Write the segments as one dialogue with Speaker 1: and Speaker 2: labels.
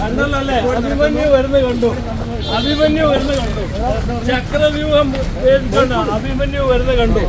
Speaker 1: കണ്ടല്ലേ അഭിമന്യു വരുന്ന കണ്ടു. അഭിമന്യു വരുന്ന കണ്ടു. ചക്രവ്യൂഹം അഭിമന്യു വരുന്ന കണ്ടു.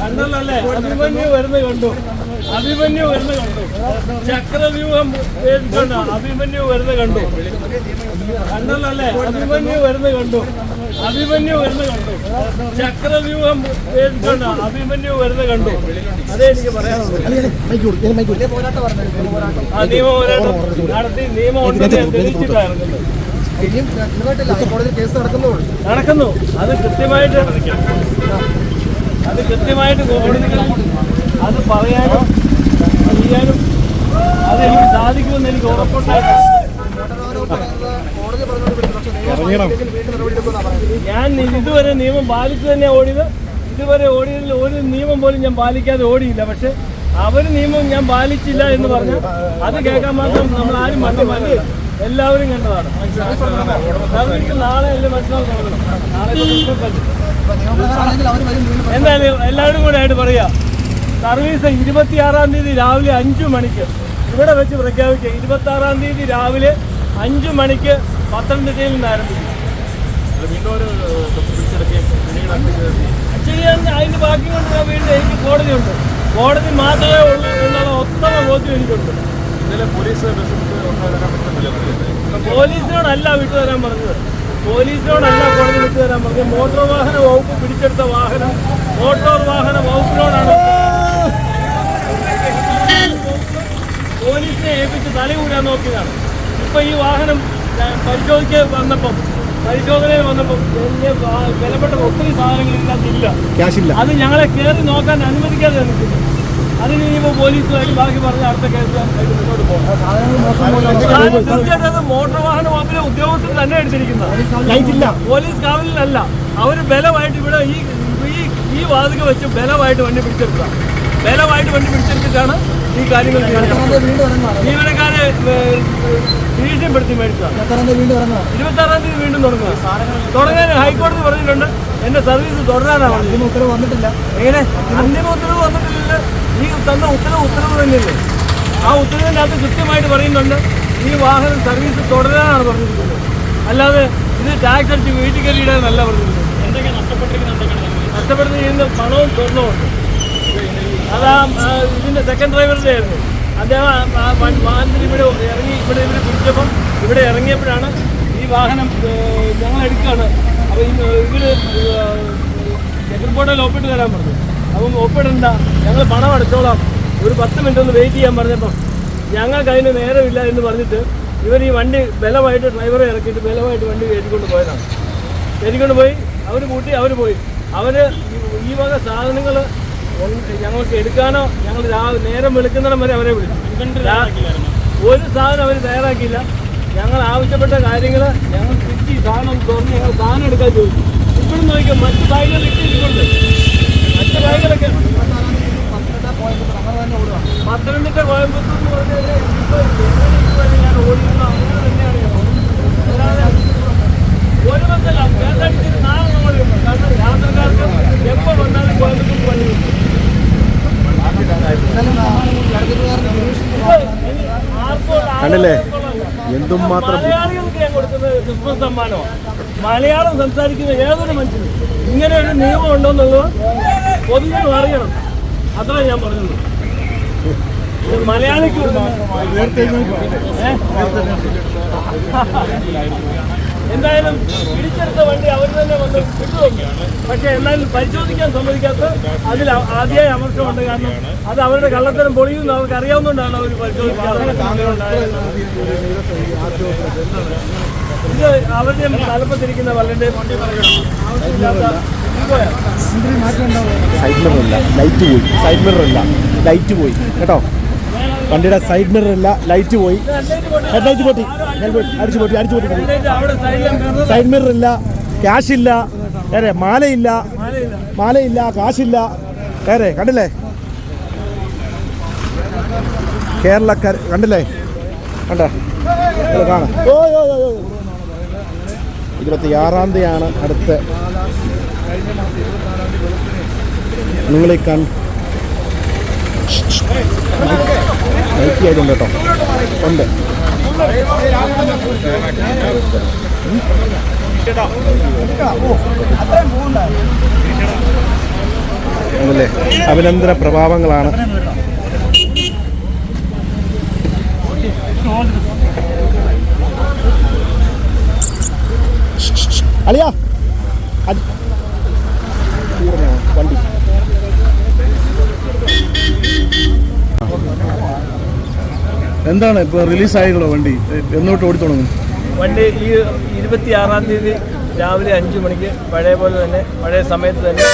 Speaker 1: കണ്ടല്ലേ അഭിമന്യു വരുന്നത് കണ്ടു. അഭിമന്യു വരുന്ന കണ്ടു. ചക്രവ്യൂഹം കണ്ട അഭിമന്യു വരുന്ന കണ്ടു. കണ്ടല്ലേ അഭിമന്യു വരുന്ന കണ്ടു. അഭിമന്യു വരുന്ന കണ്ടു. ചക്രവ്യൂഹം കണ്ട അഭിമന്യു വരുന്ന കണ്ടു. അതേ എനിക്ക് പറയാനുള്ളൂ. ആ നിയമ പോരാട്ടം നടത്തി നിയമം ഉണ്ടെന്ന് ഞാൻ തെളിയിച്ചിട്ടാണ് ഇറങ്ങുന്നത്
Speaker 2: ഇനിയും ഹൈക്കോടതിയിൽ കേസ് നടക്കുന്നുള്ളൂ
Speaker 1: നടക്കുന്നു. അത് കൃത്യമായിട്ട് അത് കൃത്യമായിട്ട് കോടതികൾ അത് പറയാനും ചെയ്യാനും അത് എനിക്ക് സാധിക്കുമെന്ന് എനിക്ക് ഉറപ്പുണ്ടായിരുന്നു. ഞാൻ ഇതുവരെ നിയമം പാലിച്ചു തന്നെ ഓടിയത്. ഇതുവരെ ഓടിയതിൽ ഒരു നിയമം പോലും ഞാൻ പാലിക്കാതെ ഓടിയില്ല. പക്ഷെ അവർ നിയമം ഞാൻ പാലിച്ചില്ല എന്ന് പറഞ്ഞു അത് കേൾക്കാൻ മാത്രം നമ്മൾ ആരും മറ്റു എല്ലാവരും കണ്ടതാണ്. സർവീസ് നാളെ തുടങ്ങണം?
Speaker 2: വരും വീണ്ടും
Speaker 1: എന്തായാലും എല്ലാവരും കൂടെ ആയിട്ട് പറയാ. സർവീസ് ഇരുപത്തിയാറാം തീയതി രാവിലെ അഞ്ചു മണിക്ക്. ഇവിടെ വെച്ച് പ്രഖ്യാപിക്കുക ഇരുപത്തി ആറാം തീയതി രാവിലെ അഞ്ചു മണിക്ക് പത്തനംതിട്ടയിൽ നിന്ന് ആരംഭിക്കും. ചെയ്യാൻ അതിന് ബാക്കി കൊണ്ട് ഞാൻ വീണ്ടും എനിക്ക് കോടതിയുണ്ട് കോടതി മാത്രമേ ഉള്ളൂ എന്നുള്ള ഒത്തമ ബോധ്യം എനിക്കുണ്ട്. പോലീസിനോടല്ല വിട്ടുതരാൻ പറഞ്ഞത്. പോലീസിനോടല്ല കോടതി വിട്ടുതരാൻ പറഞ്ഞത്. മോട്ടോർ വാഹന വകുപ്പ് പിടിച്ചെടുത്ത വാഹനം മോട്ടോർ വാഹന വകുപ്പിനോടാണ് തലയൂരാൻ നോക്കിയതാണ്. ഇപ്പൊ ഈ വാഹനം ഞാൻ പരിശോധിക്കാൻ വന്നപ്പം പരിശോധനയിൽ വന്നപ്പം വലിയ വിലപ്പെട്ട ഒത്തിരി സാധനങ്ങൾ ഇതിനകത്തില്ല. അത് ഞങ്ങളെ കയറി നോക്കാൻ അനുവദിക്കാതെ അതിന് ഇനിയിപ്പോൾ പോലീസുമായിട്ട് ബാക്കി പറഞ്ഞ് അടുത്ത കേസ് മുന്നോട്ട് അത് തീർച്ചയായിട്ടും അത് മോട്ടോർ വാഹന വകുപ്പിലെ ഉദ്യോഗസ്ഥർ തന്നെ എടുത്തിരിക്കുന്നത് പോലീസ് കാവലിലല്ല. അവർ ബലമായിട്ട് ഇവിടെ ഈ ഈ ഈ വാതിക വെച്ച് ബലമായിട്ട് വണ്ടി പിടിച്ചെടുക്കുക. ബലമായിട്ട് വണ്ടി പിടിച്ചെടുത്തിട്ടാണ് ഈ കാര്യങ്ങൾ ജീവനക്കാരെ ഭീഷണിപ്പെടുത്തി മേടിച്ചതാണ് ഇരുപത്തി ആറാം തീയതി വീണ്ടും തുടങ്ങുക തുടങ്ങാൻ ഹൈക്കോടതി പറഞ്ഞിട്ടുണ്ട്. എന്റെ സർവീസ് തുടരാനാണ്
Speaker 2: അന്തിമ ഉത്തരവ് വന്നിട്ടില്ല.
Speaker 1: എങ്ങനെ? അന്തിമ ഉത്തരവ് വന്നിട്ടില്ല. ഈ തന്ന ഉത്തരവ് ഉത്തരവ് തന്നെയല്ലേ? ആ ഉത്തരവിന്റെ അകത്ത് കൃത്യമായിട്ട് പറയുന്നുണ്ട്. ഈ വാഹനം സർവീസ് തുടരാനാണ് പറഞ്ഞിരിക്കുന്നത്. അല്ലാതെ ഇത് ടാക്സ് അടിച്ച് വീട്ടിൽ കയറിയിടാനല്ല പറഞ്ഞിരിക്കുന്നത്. എന്തൊക്കെ നഷ്ടപ്പെടുന്ന പണവും സ്വർണവും ഉണ്ട്. അതാ ആ, സെക്കൻഡ് ഡ്രൈവറുടെ ആയിരുന്നു. അദ്ദേഹം വാഹനത്തിൽ ഇവിടെ ഇറങ്ങി ഇവിടെ ഇവിടെ പിടിച്ചപ്പം ഇവിടെ ഇറങ്ങിയപ്പോഴാണ് ഈ വാഹനം ഞങ്ങൾ എടുക്കുകയാണ്. അപ്പോൾ ഇവർ ചെക്കർബോർഡിൽ ഒപ്പിട്ട് തരാൻ പറഞ്ഞു. അപ്പം ഒപ്പിടണ്ട ഞങ്ങൾ പണം അടച്ചോളാം. ഒരു പത്ത് മിനിറ്റ് ഒന്ന് വെയിറ്റ് ചെയ്യാൻ പറഞ്ഞപ്പം ഞങ്ങൾക്ക് അതിന് നേരമില്ല എന്ന് പറഞ്ഞിട്ട് ഇവർ ഈ വണ്ടി ബലമായിട്ട് ഡ്രൈവറെ ഇറക്കിയിട്ട് ബലമായിട്ട് വണ്ടി കയറ്റിക്കൊണ്ട് പോയതാണ്. കയറ്റിക്കൊണ്ട് പോയി അവർ കൂട്ടി അവർ പോയി. അവർ ഈ വക സാധനങ്ങൾ ഞങ്ങൾക്ക് എടുക്കാനോ ഞങ്ങൾ രാവിലെ നേരം വിളിക്കുന്നിടം വരെ അവരെ വിളിച്ചു. ഒരു സാധനം അവർ തയ്യാറാക്കിയില്ല. ഞങ്ങൾ ആവശ്യപ്പെട്ട കാര്യങ്ങൾ ഞങ്ങൾ തിരിച്ച് സാധനം തുറന്ന് ഞങ്ങൾ സാധനം എടുക്കാൻ ചോദിച്ചു. ഇപ്പോഴും നോക്കിയാൽ മറ്റ് ബാഗുകൾ ഇട്ടിരിക്കുന്നുണ്ട്. മറ്റ് ബാഗുകളൊക്കെ
Speaker 2: പത്തനംതിട്ട കോയമ്പത്തൂർ എന്ന് പറഞ്ഞാൽ ഞാൻ ഓടിക്കുന്ന അങ്ങനെ തന്നെയാണ് ഒരു
Speaker 1: ബസ്സല്ല കെ നാളെ നമ്മൾ കാരണം
Speaker 3: യാത്രക്കാർക്ക് എപ്പോൾ വന്നാലും
Speaker 1: കോയമ്പത്തൂർ പണി കണ്ടില്ലേ? എന്തും മാത്രം മലയാളികൾക്ക് മലയാളം സംസാരിക്കുന്ന ഏതൊരു മനുഷ്യനും ഇങ്ങനെ ഒരു നിയമം ഉണ്ടോന്നുള്ളത് പൊതുവെ അറിയണം. അത്രേ ഞാൻ പറഞ്ഞത് മലയാളിക്ക് എന്തായാലും പിടിച്ചെടുത്ത വണ്ടി അവർ തന്നെ വന്ന് വിട്ടുതന്നു പക്ഷെ എന്നാലും പരിശോധിക്കാൻ സമ്മതിക്കാത്ത അതിൽ ആദ്യമായി അമർഷമുണ്ട് കാരണം അത് അവരുടെ കള്ളത്തരം പൊളിയുന്നു. അവർക്ക് അറിയാവുന്നതുകൊണ്ടാണ് അവർ പരിശോധിക്കാതെ ഇത് അവരുടെ തലപ്പത്തിരിക്കുന്ന വല്ലന്റെ വണ്ടി.
Speaker 3: സൈഡ് മിറർ ഇല്ല. ലൈറ്റ് പോയി. സൈഡ് മിറർ ഇല്ല. ലൈറ്റ് പോയി. കേട്ടോ? വണ്ടിയുടെ സൈഡ് മിറർ ഇല്ല ലൈറ്റ് പോയി. ഹെഡ്ലൈറ്റ് പൊട്ടി. ഹെൽമെറ്റ് അടിച്ചു പൊട്ടി അടിച്ചു പൊട്ടി. സൈഡ് മിറർ ഇല്ല ക്യാഷ് ഇല്ല. ഏറെ മാലയില്ല.
Speaker 1: മാലയില്ല
Speaker 3: കാശില്ല. ഏറെ കണ്ടില്ലേ? കേരളക്കാർ കണ്ടില്ലേ? കണ്ട? കാണാം. ഓ ഓ, ഓ. ഇരുപത്തി ആറാം തീയതിയാണ് അടുത്ത. നിങ്ങളെ കൺ ലൈറ്റ് ഉണ്ട് അഭിനന്ദന പ്രഭാവങ്ങളാണ്. അളിയാ അത് തീർന്നോ വണ്ടി
Speaker 4: എന്താണ് ഇപ്പോൾ റിലീസായിട്ടുള്ള വണ്ടി? എന്നോട്ട് ഓടി തുടങ്ങും.
Speaker 1: വണ്ടി ഈ ഇരുപത്തി ആറാം തീയതി രാവിലെ അഞ്ച് മണിക്ക് പഴയ പോലെ തന്നെ പഴയ സമയത്ത് തന്നെ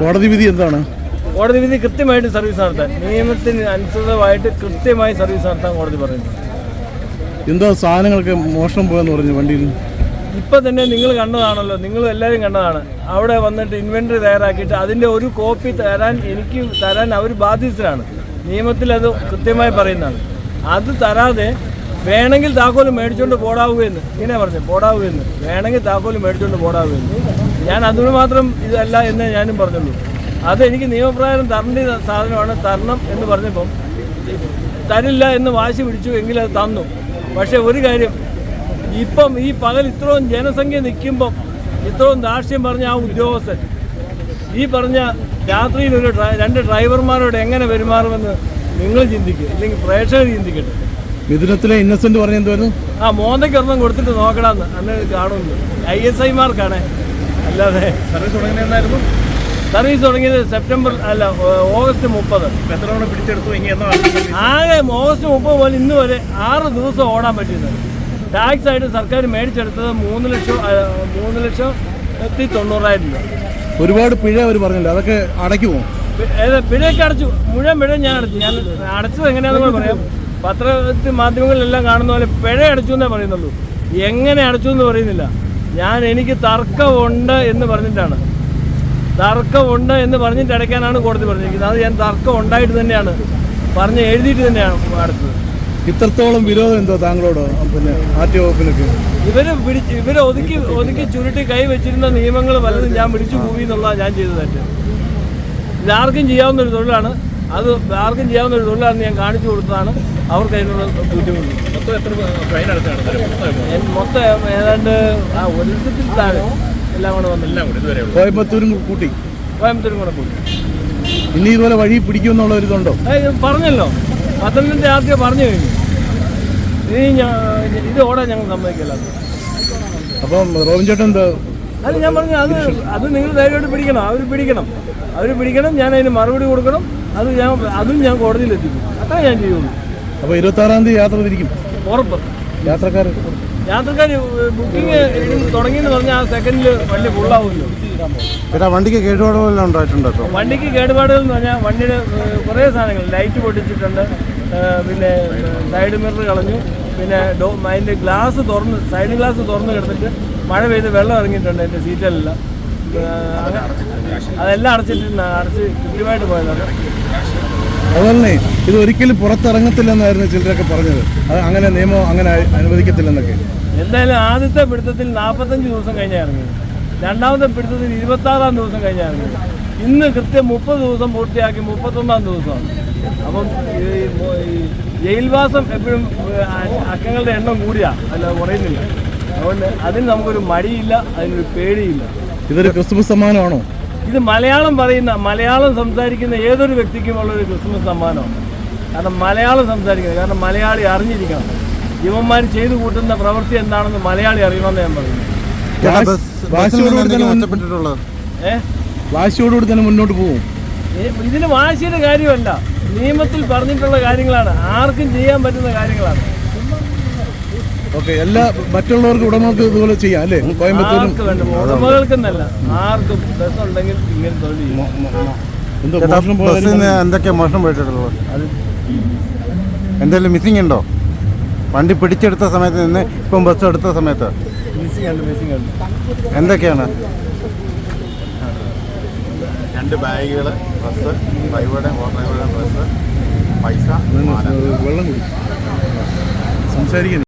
Speaker 4: കോടതി വിധി എന്താണ്?
Speaker 1: കോടതി വിധി കൃത്യമായിട്ട് സർവീസ് നടത്താൻ നിയമത്തിന് അനുസൃതമായിട്ട് കൃത്യമായി സർവീസ് നടത്താൻ കോടതി പറയുന്നു.
Speaker 4: എന്തോ സാധനങ്ങൾക്ക് മോഷണം പോയെന്ന് പറഞ്ഞു വണ്ടിയിൽ.
Speaker 1: ഇപ്പം തന്നെ നിങ്ങൾ കണ്ടതാണല്ലോ നിങ്ങൾ എല്ലാവരും കണ്ടതാണ്. അവിടെ വന്നിട്ട് ഇൻവെന്ററി തയ്യാറാക്കിയിട്ട് അതിന്റെ ഒരു കോപ്പി തരാൻ എനിക്ക് തരാൻ അവർ ബാധ്യസ്ഥരാണ്. നിയമത്തിൽ അത് കൃത്യമായി പറയുന്നതാണ്. അത് തരാതെ വേണമെങ്കിൽ താക്കോൽ മേടിച്ചുകൊണ്ട് പോടാവുകയെന്ന് ഇങ്ങനെ പറഞ്ഞു പോടാവുകയെന്ന് വേണമെങ്കിൽ താക്കോൽ മേടിച്ചുകൊണ്ട് പോടാവുകയെന്ന് ഞാൻ അതിന് മാത്രം ഇതല്ല എന്ന് ഞാനും പറഞ്ഞുള്ളൂ. അത് എനിക്ക് നിയമപ്രകാരം തരേണ്ട സാധനമാണ് തരണം എന്ന് പറഞ്ഞപ്പം തരില്ല എന്ന് വാശി പിടിച്ചു എങ്കിൽ അത് തന്നു. പക്ഷേ ഒരു കാര്യം ഇപ്പം ഈ പകൽ ഇത്രയും ജനസംഖ്യ നിൽക്കുമ്പം ഇത്രയും ദാർഷ്യം പറഞ്ഞ ആ ഉദ്യോഗസ്ഥൻ ഈ പറഞ്ഞ രാത്രിയിൽ ഒരു ഡ്രൈ- രണ്ട് ഡ്രൈവർമാരോട് എങ്ങനെ പെരുമാറുമെന്ന് നിങ്ങൾ ചിന്തിക്കുക അല്ലെങ്കിൽ പ്രേക്ഷകർ ചിന്തിക്കട്ടെ.
Speaker 4: മിഥുനത്തിലെ ഇന്നസെന്റ് പറഞ്ഞ എന്തായിരുന്നു
Speaker 1: ആ മോന്തയ്ക്ക് ഒരെണ്ണം കൊടുത്തിട്ട് നോക്കണമെന്ന് അന്ന് കാണുന്നു. ഐ എസ് ഐമാർക്കാണ്. അല്ലാതെ സർവീസ് തുടങ്ങിയതായിരുന്നു സർവീസ് തുടങ്ങിയത് സെപ്റ്റംബർ അല്ല ഓഗസ്റ്റ് മുപ്പത്.
Speaker 3: എത്ര തവണ പിടിച്ചെടുത്തു?
Speaker 1: ആകെ ഓഗസ്റ്റ് മുപ്പത് പോലെ ഇന്ന് വരെ ആറ് ദിവസം ഓടാൻ പറ്റിയത്. ടാക്സ് ആയിട്ട് സർക്കാർ മേടിച്ചെടുത്തത് മൂന്ന് ലക്ഷം മൂന്ന് മൂന്ന് ലക്ഷത്തി തൊണ്ണൂറായിരം രൂപ.
Speaker 4: ഒരുപാട് പിഴ അവർ പറഞ്ഞില്ല അതൊക്കെ അടയ്ക്കുമോ
Speaker 1: പിഴയൊക്കെ അടച്ചു. മുഴുവൻ പിഴ ഞാൻ അടച്ചു. ഞാൻ അടച്ചത് എങ്ങനെയാണെന്ന് കൂടെ പറയാം. പത്രത്തിൽ മാധ്യമങ്ങളിലെല്ലാം കാണുന്ന പോലെ പിഴ അടച്ചു എന്നേ പറയുന്നുള്ളൂ. എങ്ങനെ അടച്ചു എന്ന് പറയുന്നില്ല. ഞാൻ എനിക്ക് തർക്കമുണ്ട് എന്ന് പറഞ്ഞിട്ടാണ്. തർക്കമുണ്ട് എന്ന് പറഞ്ഞിട്ട് അടയ്ക്കാനാണ് കോടതി പറഞ്ഞിരിക്കുന്നത്. അത് ഞാൻ തർക്കം ഉണ്ടായിട്ട് തന്നെയാണ്. പറഞ്ഞ് എഴുതിയിട്ട് തന്നെയാണ് അടച്ചത്.
Speaker 4: ഇത്രത്തോളം വിരോധം എന്തോ താങ്കളോട്? പിന്നെ ആർ ടി വകുപ്പിനൊക്കെ?
Speaker 1: ഇവർ പിടിച്ച് ഇവരെ ഒതുക്കി ഒതുക്കി ചുരുട്ടി കൈ വെച്ചിരുന്ന നിയമങ്ങൾ പലതും ഞാൻ പിടിച്ചു പോയി എന്നുള്ളതാണ് ഞാൻ ചെയ്തതായിട്ട്. ഇതാർക്കും ചെയ്യാവുന്ന ഒരു തൊഴിലാണ്. അത് ആർക്കും ചെയ്യാവുന്ന ഒരു തൊഴിലാണെന്ന് ഞാൻ കാണിച്ചു കൊടുത്തതാണ്. അവർക്ക് അതിനുള്ള ബുദ്ധിമുട്ട്.
Speaker 3: മൊത്തം എത്ര ഫൈൻ അടച്ചാണ്?
Speaker 1: എൻ- മൊത്തം ഏതാണ്ട് ആ ഒരു ലക്ഷത്തിൽ താഴെ എല്ലാം കൂടെ
Speaker 3: എല്ലാം കൂടി
Speaker 4: കോയമ്പത്തൂരും കൂട്ടി?
Speaker 1: കോയമ്പത്തൂരും കൂടെ കൂട്ടി.
Speaker 4: ഇനി ഇതുപോലെ വഴി പിടിക്കുമെന്നുള്ള ഒരു ഇതുണ്ടോ?
Speaker 1: പറഞ്ഞല്ലോ. പത്തനംതിട്ട ആദ്യം പറഞ്ഞു കഴിഞ്ഞു. ഇനി ഞാൻ ഇത് ഓടാൻ ഞങ്ങൾ സമ്മതിക്കില്ല.
Speaker 4: അപ്പം റോബിൻ ചേട്ടൻ എന്താ?
Speaker 1: അല്ല ഞാൻ പറഞ്ഞു അത് അത് നിങ്ങൾ ധൈര്യമായിട്ട് പിടിക്കണം. അവർ പിടിക്കണം. അവർ പിടിക്കണം. ഞാൻ അതിന് മറുപടി കൊടുക്കണം. അത് ഞാൻ അതും ഞാൻ കോടതിയിൽ എത്തിക്കും. അത്രേ ഞാൻ ചെയ്യുള്ളൂ.
Speaker 4: അപ്പോൾ ഇരുപത്താറാം തീയതി യാത്ര തിരിക്കും.
Speaker 1: ഉറപ്പ്.
Speaker 4: യാത്രക്കാർ?
Speaker 1: യാത്രക്കാർ ബുക്കിംഗ് തുടങ്ങിയെന്ന് പറഞ്ഞാൽ ആ സെക്കൻഡിൽ വണ്ടി ഫുള്ളാവുമല്ലോ
Speaker 4: ചേട്ടാ വണ്ടിക്ക് കേടുപാടുകളെല്ലാം ഉണ്ടായിട്ടുണ്ട്
Speaker 1: വണ്ടിക്ക് കേടുപാടുകൾ എന്ന് പറഞ്ഞാൽ വണ്ടിയുടെ കുറേ സാധനങ്ങൾ ലൈറ്റ് പൊട്ടിച്ചിട്ടുണ്ട്. പിന്നെ സൈഡ് മിറർ കളഞ്ഞു. പിന്നെ ഡോ അതിന്റെ ഗ്ലാസ് തുറന്ന് സൈഡ് ഗ്ലാസ് തുറന്ന് കിടന്നിട്ട് മഴ പെയ്ത് വെള്ളം ഇറങ്ങിയിട്ടുണ്ട് എന്റെ സീറ്റിലെല്ലാം അതെല്ലാം അടച്ചിട്ട് അടച്ച് കൃത്യമായിട്ട് പോയതാണ്.
Speaker 4: അതുപോലെ ഇത് ഒരിക്കലും പുറത്തിറങ്ങത്തില്ലെന്നായിരുന്നു ചിലരൊക്കെ പറഞ്ഞത്. അത് അങ്ങനെ നിയമം അങ്ങനെ അനുവദിക്കത്തില്ലെന്നൊക്കെ.
Speaker 1: എന്തായാലും ആദ്യത്തെ പിടുത്തത്തിൽ നാൽപ്പത്തഞ്ച് ദിവസം കഴിഞ്ഞാൽ ഇറങ്ങിയത്. രണ്ടാമത്തെ പിടുത്തത്തിൽ ഇരുപത്താറാം ദിവസം കഴിഞ്ഞാൽ ഇറങ്ങിയത്. ഇന്ന് കൃത്യം മുപ്പത് ദിവസം പൂർത്തിയാക്കി മുപ്പത്തൊന്നാം ദിവസമാണ്. അപ്പം ഈ ജയിൽവാസം എപ്പോഴും അക്കങ്ങളുടെ എണ്ണം കൂടിയാ. അല്ല കുറയുന്നില്ല. അതുകൊണ്ട് അതിന് നമുക്കൊരു മടിയില്ല അതിനൊരു പേടിയില്ല.
Speaker 4: ഇതൊരു ക്രിസ്മസ് സമ്മാനമാണോ?
Speaker 1: ഇത് മലയാളം പറയുന്ന മലയാളം സംസാരിക്കുന്ന ഏതൊരു വ്യക്തിക്കും ഒരു ക്രിസ്മസ് സമ്മാനമാണ്. കാരണം മലയാളം സംസാരിക്കുന്നത് കാരണം മലയാളി അറിഞ്ഞിരിക്കണം. ഇവന്മാർ ചെയ്തു കൂട്ടുന്ന പ്രവൃത്തി എന്താണെന്ന് മലയാളി അറിയണമെന്ന് ഞാൻ പറയുന്നു
Speaker 4: വാശിയോടുകൂടി തന്നെ മുന്നോട്ട് പോകും
Speaker 1: ഇതിന് വാശിയുടെ കാര്യമല്ല. നിയമത്തിൽ പറഞ്ഞിട്ടുള്ള കാര്യങ്ങളാണ്. ആർക്കും ചെയ്യാൻ പറ്റുന്ന കാര്യങ്ങളാണ്.
Speaker 4: ഓക്കെ എല്ലാ മറ്റുള്ളവർക്ക് ഉടമകൾക്ക് ഇതുപോലെ ചെയ്യാം അല്ലേ? കോയമ്പത്തൂരും
Speaker 1: ആർക്ക് വേണ്ട? ഉടമകൾക്കെന്നല്ല. ആർക്കും ബസ് ഉണ്ടെങ്കിൽ ഇങ്ങനെ തൊഴിൽ
Speaker 4: എന്തോ മോഷണം
Speaker 2: എന്തൊക്കെയാ പോയിട്ടുള്ളത്? എന്തെങ്കിലും മിസ്സിംഗ് ഉണ്ടോ? വണ്ടി പിടിച്ചെടുത്ത സമയത്ത് നിന്ന് ഇപ്പം ബസ് എടുത്ത സമയത്ത്?
Speaker 1: മിസ്സിംഗ് ഉണ്ട് മിസ്സിംഗ് ഉണ്ട്.
Speaker 2: എന്തൊക്കെയാണ്?
Speaker 5: രണ്ട് ബാഗുകൾ ഡ്രസ്സ് ഡ്രൈവറുടെ ഡ്രൈവറുടെ ഡ്രസ്സ് പൈസ
Speaker 4: വെള്ളം കൂടി സംസാരിക്കുന്നു